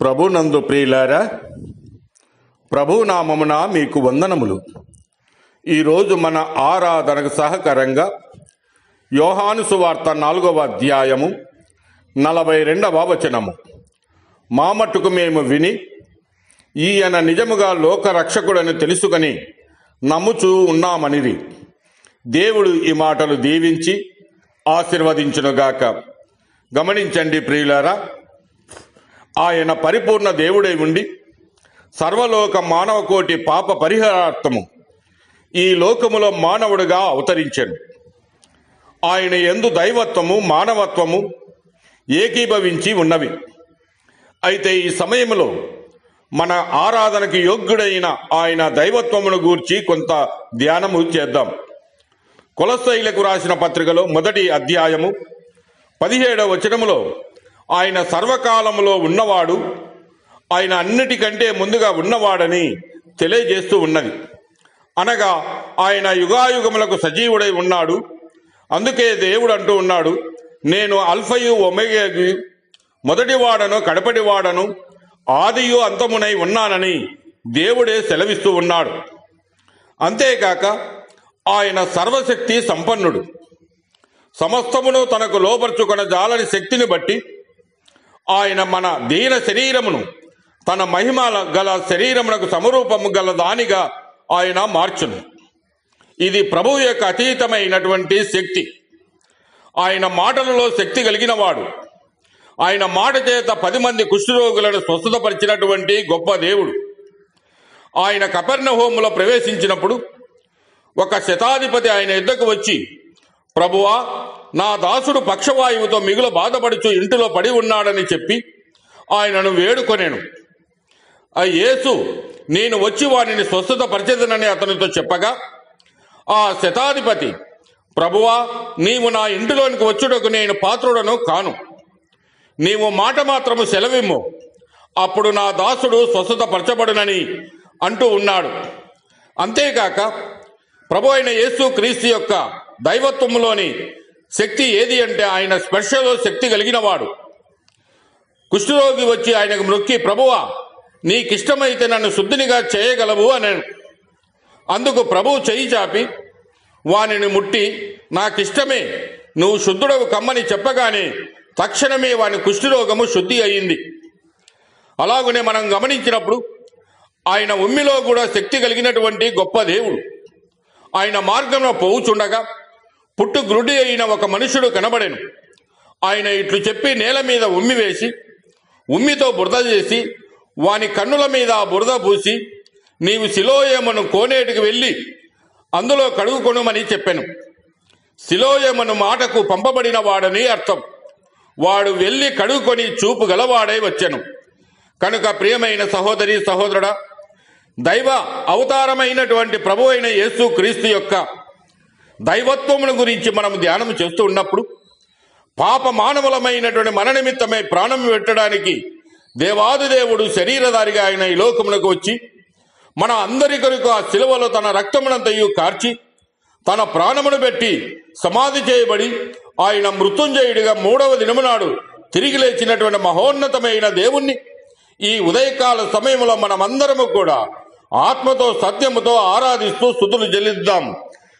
ప్రభునందు ప్రియులారా ప్రభునామమున మీకు వందనములు. ఈరోజు మన ఆరాధనకు సహకరంగా యోహాను సువార్త నాలుగవ అధ్యాయము నలభై రెండవ వచనము. మా మట్టుకు మేము విని ఈయన నిజముగా లోకరక్షకుడని తెలుసుకొని నమ్ముచూ ఉన్నామనిరి. దేవుడు ఈ మాటలు దీవించి ఆశీర్వదించునుగాక. గమనించండి ప్రియులారా ఆయన పరిపూర్ణ దేవుడై ఉండి సర్వలోక మానవ కోటి పాప పరిహారార్థము ఈ లోకములో మానవుడుగా అవతరించాడు ఆయన ఎందు దైవత్వము మానవత్వము ఏకీభవించి ఉన్నవి. అయితే ఈ సమయంలో మన ఆరాధనకు యోగ్యుడైన ఆయన దైవత్వమును గూర్చి కొంత ధ్యానము చేద్దాం. కులశైలకు రాసిన పత్రికలో మొదటి అధ్యాయము పదిహేడవ వచనములో ఆయన సర్వకాలంలో ఉన్నవాడు ఆయన అన్నిటికంటే ముందుగా ఉన్నవాడని తెలియజేస్తూ ఉన్నది. అనగా ఆయన యుగాయుగములకు సజీవుడై ఉన్నాడు. అందుకే దేవుడు అంటూ ఉన్నాడు నేను అల్ఫయు ఒమెగయు మొదటివాడను కడపటివాడను ఆదియు అంతమునై ఉన్నానని దేవుడే సెలవిస్తూ ఉన్నాడు. అంతేకాక ఆయన సర్వశక్తి సంపన్నుడు. సమస్తమును తనకు లోపరుచుకొన జాలని శక్తిని బట్టి ఆయన మన దీన శరీరమును తన మహిమ గల శరీరమునకు సమరూపము గల దానిగా ఆయన మార్చును. ఇది ప్రభువు యొక్క అతీతమైనటువంటి శక్తి. ఆయన మాటలలో శక్తి కలిగిన వాడు ఆయన మాట చేత పది మంది కుష్ఠరోగులను స్వస్థతపరిచినటువంటి గొప్ప దేవుడు. ఆయన కపర్ణ హోములో ప్రవేశించినప్పుడు ఒక శతాధిపతి ఆయన యుద్ధకు వచ్చి ప్రభువా నా దాసుడు పక్షవాయువుతో మిగులు బాధపడుచు ఇంటిలో పడి ఉన్నాడని చెప్పి ఆయనను వేడుకొనేను. ఆ యేసు నేను వచ్చి వానిని స్వస్థత పరిచేదనని అతనితో చెప్పగా ఆ శతాధిపతి ప్రభువా నీవు నా ఇంటిలోనికి వచ్చుటకు నేను పాత్రుడను కాను. నీవు మాట మాత్రము సెలవిమ్ము. అప్పుడు నా దాసుడు స్వస్థత పరచబడునని అంటూ ఉన్నాడు. అంతేకాక ప్రభు అయిన యేసు క్రీస్తు యొక్క దైవత్వంలోని శక్తి ఏది అంటే ఆయన స్పర్శలో శక్తి కలిగిన వాడు కుష్ఠరోగి వచ్చి ఆయనకు మృక్కి ప్రభువా నీకిష్టమైతే నన్ను శుద్ధినిగా చేయగలవు అని అందుకు ప్రభువు చెయ్యి చాపి వానిని ముట్టి నాకిష్టమే నువ్వు శుద్ధుడవు కమ్మని చెప్పగానే తక్షణమే వాని కుష్ఠరోగము శుద్ధి అయింది. అలాగనే మనం గమనించినప్పుడు ఆయన ఉమ్మిలో కూడా శక్తి కలిగినటువంటి గొప్ప దేవుడు. ఆయన మార్గంలో పోవుచుండగా పుట్టు గ్రుడి అయిన ఒక మనుషుడు కనబడెను. ఆయన ఇట్లు చెప్పి నేల మీద ఉమ్మి వేసి ఉమ్మితో బురద చేసి వాని కన్నుల మీద బురద పూసి నీవు శిలోయమును కోనేటికి వెళ్ళి అందులో కడుగుకొనుమని చెప్పాను. శిలోయమును మాటకు పంపబడిన వాడని అర్థం. వాడు వెళ్ళి కడుగుకొని చూపు గలవాడై వచ్చాను. కనుక ప్రియమైన సహోదరి సహోదరుడా దైవ అవతారమైనటువంటి ప్రభు అయిన యేసు క్రీస్తు యొక్క దైవత్వమును గురించి మనం ధ్యానం చేస్తూ ఉన్నప్పుడు పాప మానవులమైనటువంటి మన నిమిత్తమై ప్రాణం పెట్టడానికి దేవాదిదేవుడు శరీరధారిగా ఆయన ఈ లోకమునకు వచ్చి మన అందరి కొరకు ఆ శిలువలో తన రక్తమునంతయు కార్చి తన ప్రాణమును పెట్టి సమాధి చేయబడి ఆయన మృత్యుంజయుడిగా మూడవ దినమునాడు తిరిగి లేచినటువంటి మహోన్నతమైన దేవుణ్ణి ఈ ఉదయకాల సమయంలో మనమందరము కూడా ఆత్మతో సత్యముతో ఆరాధిస్తూ స్థుతులు చెల్లిద్దాం.